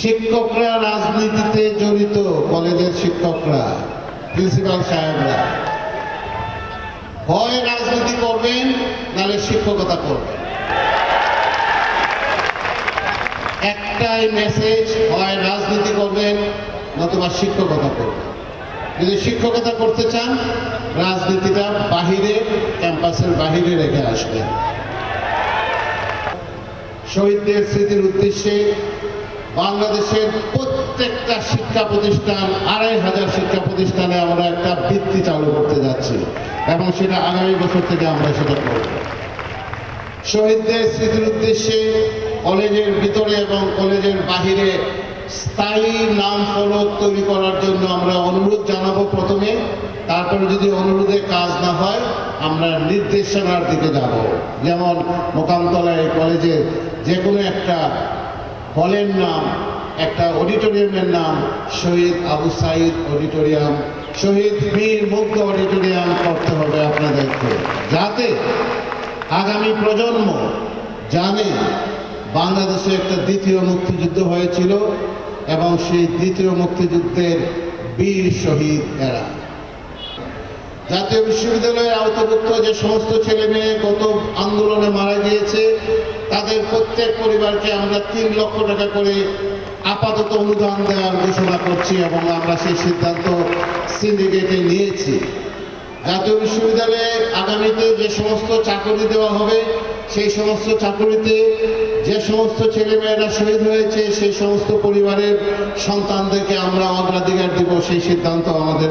শিক্ষকরা রাজনীতিতে জড়িত, কলেজের শিক্ষকরা, প্রিন্সিপাল সাহেবরা। হয় রাজনীতি করবেন নাহলে শিক্ষকতা করবেন। একটাই মেসেজ হয় রাজনীতি করবেন, নতুবা শিক্ষকতা করবেন। যদি শিক্ষকতা করতে চান, রাজনীতিটা বাহিরে, ক্যাম্পাসের বাহিরে রেখে আসবেন। শহীদদের স্মৃতির উদ্দেশ্যে বাংলাদেশের প্রত্যেকটা শিক্ষা প্রতিষ্ঠান, আড়াই হাজার শিক্ষা প্রতিষ্ঠানে আমরা একটা ভিত্তি চালু করতে যাচ্ছি এবং সেটা আগামী বছর থেকে আমরা সেটা করব। শহীদদের স্মৃতির উদ্দেশ্যে কলেজের ভিতরে এবং কলেজের বাহিরে স্থায়ী নাম ফলক তৈরি করার জন্য আমরা অনুরোধ জানাব প্রথমে। তারপরে যদি অনুরোধে কাজ না হয়, আমরা নির্দেশনার দিকে যাব। যেমন মোকামতলায় কলেজে যে কোনো একটা হলের নাম, একটা অডিটোরিয়ামের নাম শহীদ আবু সাইদ অডিটোরিয়াম। শহীদ বীর মুগ্ধ অডিটোরিয়াম করতে হবে আপনাদেরকে, যাতে আগামী প্রজন্ম জানে বাংলাদেশে একটা দ্বিতীয় মুক্তিযুদ্ধ হয়েছিল এবং সেই দ্বিতীয় মুক্তিযুদ্ধের বীর শহীদ এরা। জাতীয় বিশ্ববিদ্যালয়ের আওতাভুক্ত যে সমস্ত ছেলে মেয়ে গত আন্দোলনে মারা গিয়েছে, তাদের প্রত্যেক পরিবারকে আমরা তিন লক্ষ টাকা করে আপাতত অনুদান দেওয়ার ঘোষণা করছি এবং আমরা সেই সিদ্ধান্ত সিন্ডিকেটে নিয়েছি। জাতীয় বিশ্ববিদ্যালয়ে আগামীতে যে সমস্ত চাকরি দেওয়া হবে, সেই সমস্ত চাকরিতে যে সমস্ত ছেলেমেয়েরা শহীদ হয়েছে, সেই সমস্ত পরিবারের সন্তানদেরকে আমরা অগ্রাধিকার দিব, সেই সিদ্ধান্ত আমাদের